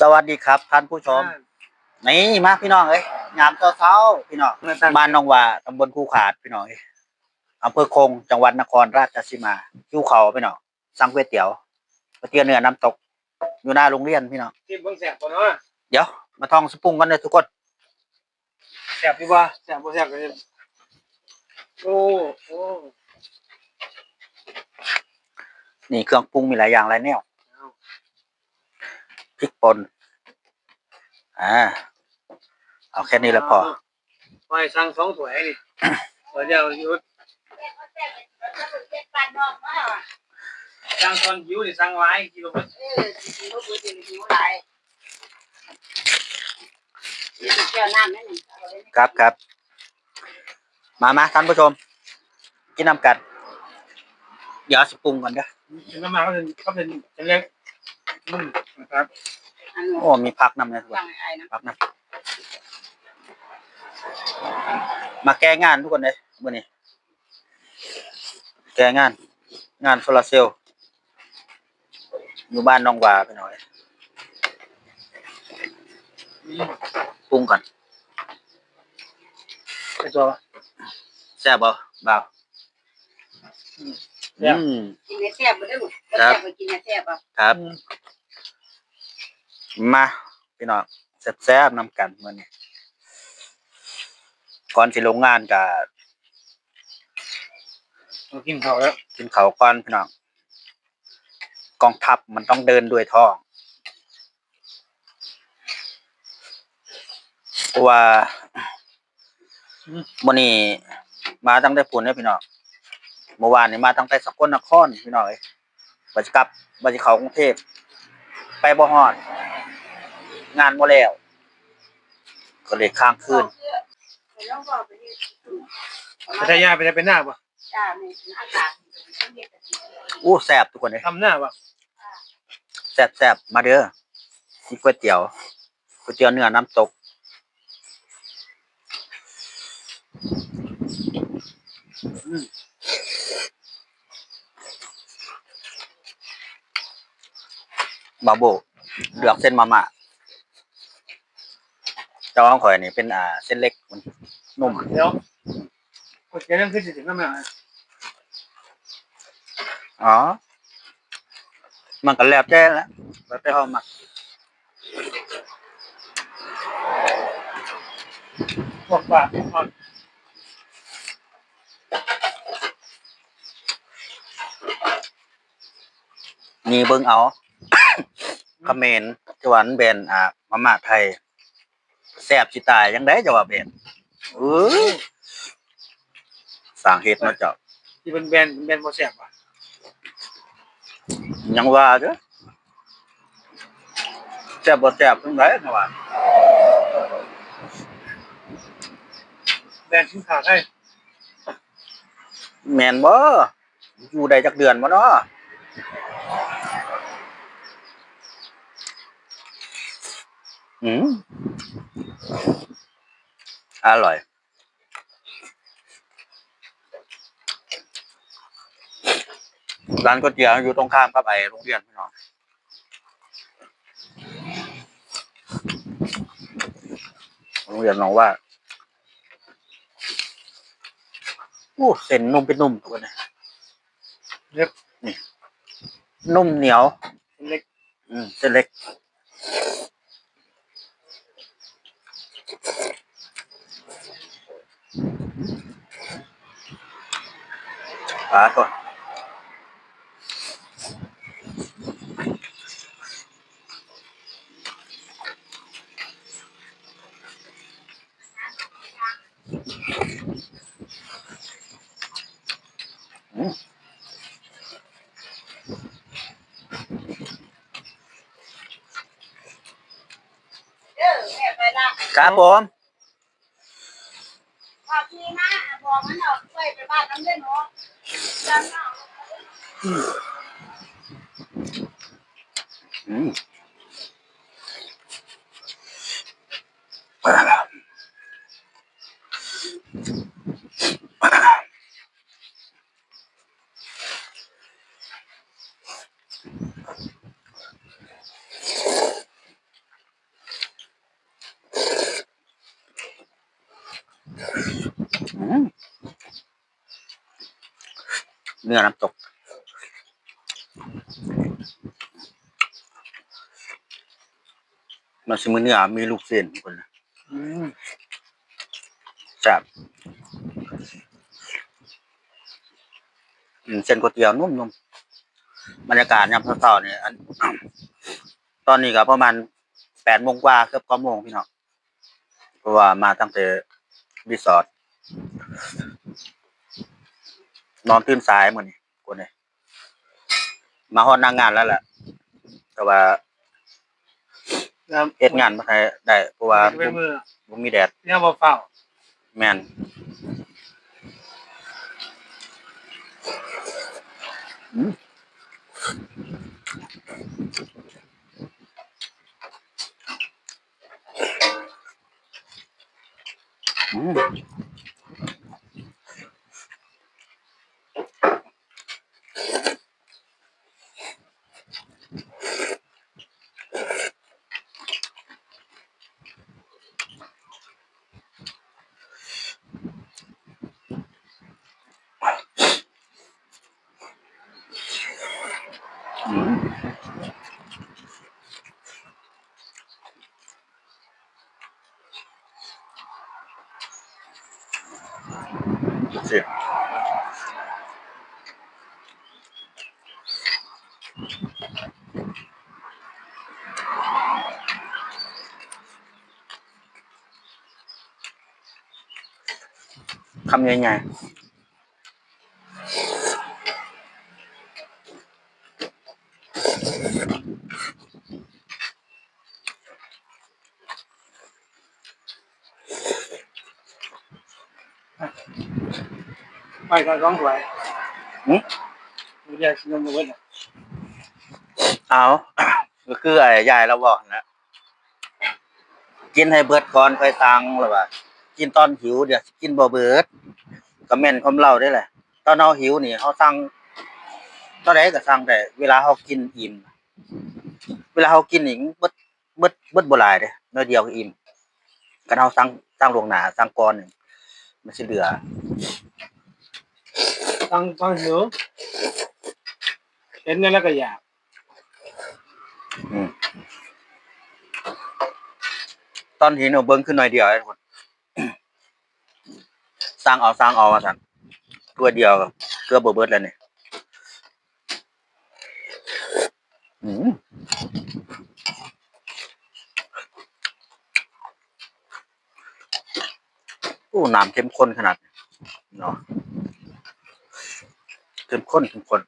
สวัสดีครับท่านผู้ชม นี่มาพี่น้องเอ้ยงามเช้าๆพี่น้องบ้านหนองว่าตำบลคูขาดพี่น้องเอ้ยอำเภอคงจังหวัดนครราชสีมาอยู่เขาพี่น้องสั่งก๋วยเตี๋ยวก๋วยเตี๋ยวเนื้อน้ำตก อยู่หน้าโรงเรียนพี่น้องที่เบิ่งแสบก่อนเนาะเดี๋ยว มาท่องสปรุงกันเลยทุกคนแสบดีบ่แสบบ่แสบกันนี่โอ้โอ้นี่เครื่องปรุงมีหลายอย่างหลายแนวเอา พริกป่นอ่าเอาแค่นี้แหละพอไปสั่งสองถ้วยนี่เดี๋ยวหยุดสั่งตอนหิวนี่สั่งหลายกิโลเมตรครับครับ มามาท่านผู้ชม กินน้ำกันเดี๋ยวสปรุงก่อนเด้อกินน้ำมันก็เป็นก็เป็นเป็นเล็ก อืมนะครับโอ้มีพักนำนะทุกคนพักนำมาแก้งานทุกคนเลยมื่อนี้แก้งาน งานโซลาร์เซลล์อยู่บ้านน้องวาไปหน่อยอืมปรุงก่อนไปตัวป่ะแซ่บบ่บ่าวแซ่บอืมกินให้แซ่บบ่ได้อลูกบ่แซ่บก็กินให้แซ่บอะครับ มาพี่น้องแซ่บๆนำกันมื่อนี้ก่อนสิลงงานกับเรากินข้าวแล้วกินเขาวก่อนพี่น้องกองทัพมันต้องเดินด้วยท้องเพราะว่ามื่อนี้มาตั้งแต่ปุ่นเนี่ยพี่น้องเมื่อวานนี้มาตั้งแต่สกลนครพี่น้องเอ้ยบัจิกลับบัจิเขากรุงเทพไปบ่ฮอด งานบ่แล้ว ก็เลยค้างคืนลองบอกไปดิไปทายาไปทายเป็นหน้าป่ะจ้านี่อากาศอู้แซ่บทุกคนเลยทำหน้าป่ะแซ่บแซ่บมาเด้อกินก๋วยเตี๋ยวก๋วยเตี๋ยวเนื้อน้ำตกบาโบเลือกเส้นมาม่า เจ้าของข่อยนี่เป็นอ่าเส้นเล็กมันนุ่มเดี๋ยวกดเรื่องขึ้นสิถึงน้ำมันอ๋อ มันก็แล้วแต่ละแล้วแต่เขามักบอกปากอ่อนมีเบิ่งเอาคอมเขมนต์จวนเป็นอ่ามาม่าไทย แซ่บสิตายยังได้จะว่าเป็นเออสร้างเฮ็ดมาเจ้าที่เป็นแบรนด์แบรนด์บ่แสบป่ะยังว่าเด้อแซ่บบ่แซ่บจังได๋นะว่าแบรนด์ชิ้นขาดให้แม่นบ่อยู่ได้จักเดือนบ่เนาะ อืมอร่อย ร้านก๋วยเตี๋ยวอยู่ตรงข้ามกับไอ้โรงเรียนพี่น้องโรงเรียนน้องว่าโอ้เส้นนุ่มเป็นนุ่มตัวนี้เล็กนุ่มเหนียว เล็ก อืมเส้นเล็ก ปลาก่อนอืมเด้อแม่ไปละครับผมพาพี่มาบอกมันเอาไปไปบ้านน้ำเล่นเนาะ 嗯，嗯来了，回来了。嗯。 เนื้อน้ำตกมันสิมือเนื้อมีลูกเส้นคนนะอืมจับอืมเส้นก๋วยเตี๋ยวนุ่มๆบรรยากาศยามเช้าๆเนี่ยอันตอนนี้ก็ประมาณแปดโมงกว่าเกือบเก้าโมงพี่น้องเพราะว่ามาตั้งแต่รีสอร์ท นอนตื่นสายเหมือนนี่คนนี้มาฮอดหนางงานแล้วแหละแต่ว่าแล้วเฮ็ดงานบ่ได้ได้เพราะว่าเป็นมือบ่มีแดดเนี่ยบ่เฝ้าแม่นอืม อืมอืมเสียคำใหญ่ๆ ไปก็ร้องถวยหืมบ่อยากกินนมเบิดน่ะเอาก็คือไอ้ยายเราบอกนะ กินให้เบิดก่อนค่อยตังหรือว่า กินตอนหิวเดี๋ยวสิกินบ่เบิดก็แม่นความเล่าได้แหละ ตอนเราหิวนี่เขาสั่งตอนใดก็สั่งแต่เวลาเขากินอิ่ม เวลาเขากินนี่เบิดเบิดเบิดบ่หลายเด้น้อยเดียวก็อิ่มกันเฮาสั่งสั่งล่วงหน้าสั่งก่อนนี่มันสิเหลือ ตั้งตั้งหิวเห็นแล้วก็อยากตอนห็นเอาเบิ้งขึ้นหน่อยเดียวไอ้คนสร้างเอาสร้างเอามาสั่นตัวเดียวก็เกือบบ่เบิดแล้วเนี่ยอืมโอ้น้ำเข้มข้นขนาดเนาะ เข้มข้นเข้มข้น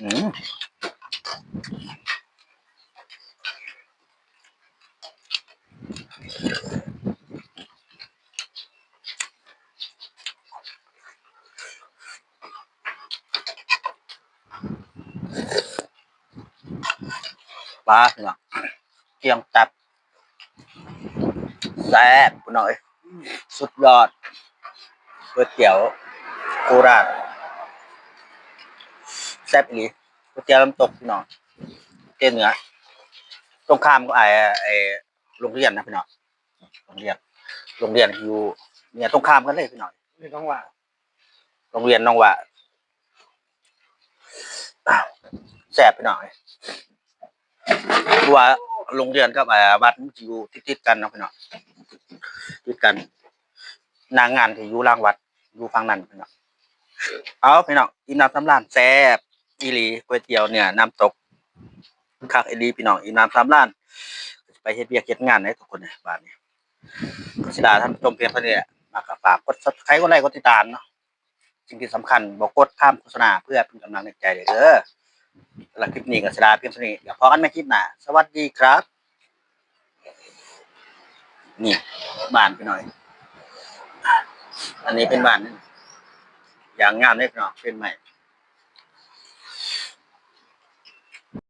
อืม ปลาพี่น้องเกียงตับแซ่บพี่น้องเอ้ยสุดยอดก๋วยเตี๋ยวโคราชแซ่บอีหลีก๋วยเตี๋ยวน้ำตกพี่น้องเตี้ยเหนือตรงข้ามก็ไอ้ไอ้โรงเรียนนะพี่น้องโรงเรียนโรงเรียนอยู่เนี่ยตรงข้ามกันเลยพี่น้องไม่ต้องว่าโรงเรียนน้องว่าอ้าวแซ่บพี่น้อง เพราะว่าโรงเรียนกับไอ้วัดมันอยู่ติดๆกันเนาะพี่น้องติดกันนางงานที่อยู่ล่างวัดอยู่ฝั่งนั้นพี่น้องเอาพี่น้องอิน้ำสำรานแซ่บอีหลีก๋วยเตี๋ยวเนี่ยน้ำตกคักอีหลีพี่น้องอีน้ำสามล้านไปเฮ็ดเบียกเฮ็ดงานให้ทุกคนเนี่ยบ้านนี้ก็สิดาท่านชมเพียงเท่านี้มากฝากกด Subscribe กดไลค์กดติดตามเนาะสิ่งที่สำคัญบ่กกดข้ามโฆษณาเพื่อเป็นกำลังใจเด้อ หลักคลิปนี้กับสดาเพียงเท่านี้เดี๋ยวพอกันไม่คลิปหนาสวัสดีครับ นี่บ้านไปหน่อย อันนี้เป็นบ้านนี่อย่างงามเลยพี่น้อยเป็นใหม่